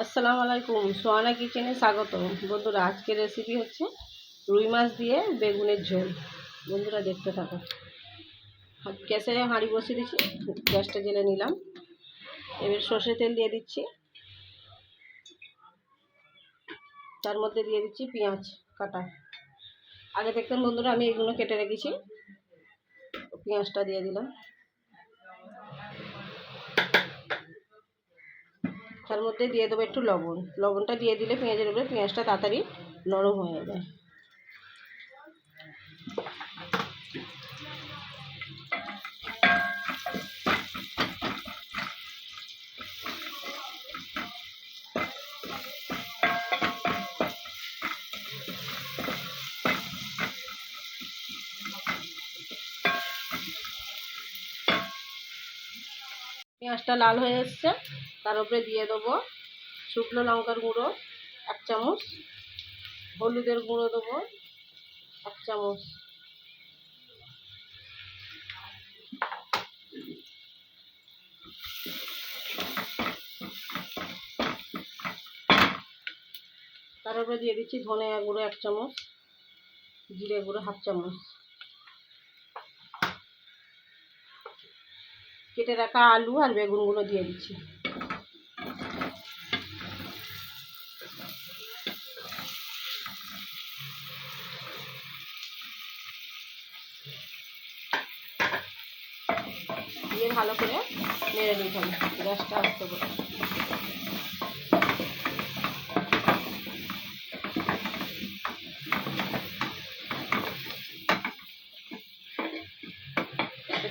আসসালামু আলাইকুম, সোয়ানা কিচেনে স্বাগত বন্ধুরা, আজকের রেসিপি হচ্ছে রুই মাছ দিয়ে বেগুনের ঝোল। বন্ধুরা, দেখতে থাকো। গ্যাসে হাঁড়ি বসিয়ে দিচ্ছি গ্যাসটা জেলে নিলাম। এবার সর্ষে তেল দিয়ে দিচ্ছি। তার মধ্যে দিয়ে দিচ্ছি পেঁয়াজ কাটা। আগে দেখতাম বন্ধুরা, আমি এগুলো কেটে রেখেছি। পেঁয়াজটা দিয়ে দিলাম। তার মধ্যে দিয়ে দেবো একটু লবণ। লবণটা দিয়ে দিলে পেঁয়াজের উপরে পেঁয়াজটা তাড়াতাড়ি নরম হয়ে যায় পেঁয়াজটা লাল হয়ে এসছে, তার উপরে দিয়ে দেবো শুকনো লঙ্কার গুঁড়ো, এক চামচ। হলুদের গুঁড়ো দেবো, এক চামচ। তার উপরে দিয়ে দিচ্ছি ধনে গুঁড়ো এক চামচ, জিরে গুঁড়ো হাফ চামচ। কেটে রাখা আলু আর বেগুনগুলো দিয়ে দিচ্ছি। দিয়ে ভালো করে নেড়ে নিতে হবে। গ্যাসটা আসতে করে।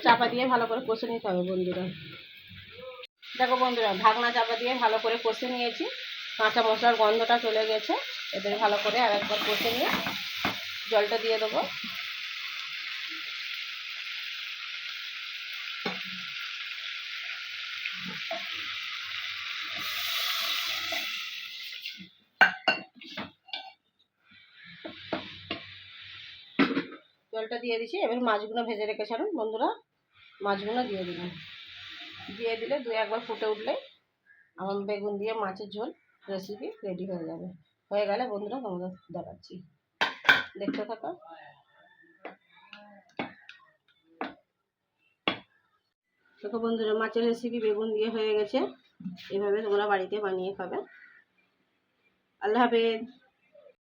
চাপা দিয়ে ভালো করে কষে নিতে হবে বন্ধুরা। দেখো বন্ধুরা, ঢাকনা চাপা দিয়ে ভালো করে কষে নিয়েছি। কাঁচা মশলার গন্ধটা চলে গেছে। এদের ভালো করে আর একবার কষে নিয়ে জলটা দিয়ে দেবো। জলটা দিয়ে দিছি এবার মাছগুলো ভেজে রেখেছিলাম বন্ধুরা। মাছগুলো দিয়ে দিলাম। দিয়ে দিলে দু একবার ফুটে উঠলে আমার বেগুন দিয়ে মাছের ঝোল রেসিপি রেডি হয়ে যাবে। হয়ে গেলে বন্ধুরা তোমাদের দেখাচ্ছি। দেখতে থাকো। দেখো বন্ধুরা, মাছের রেসিপি বেগুন দিয়ে হয়ে গেছে। এভাবে তোমরা বাড়িতে বানিয়ে খাবে। আল্লাহ হাফেজ।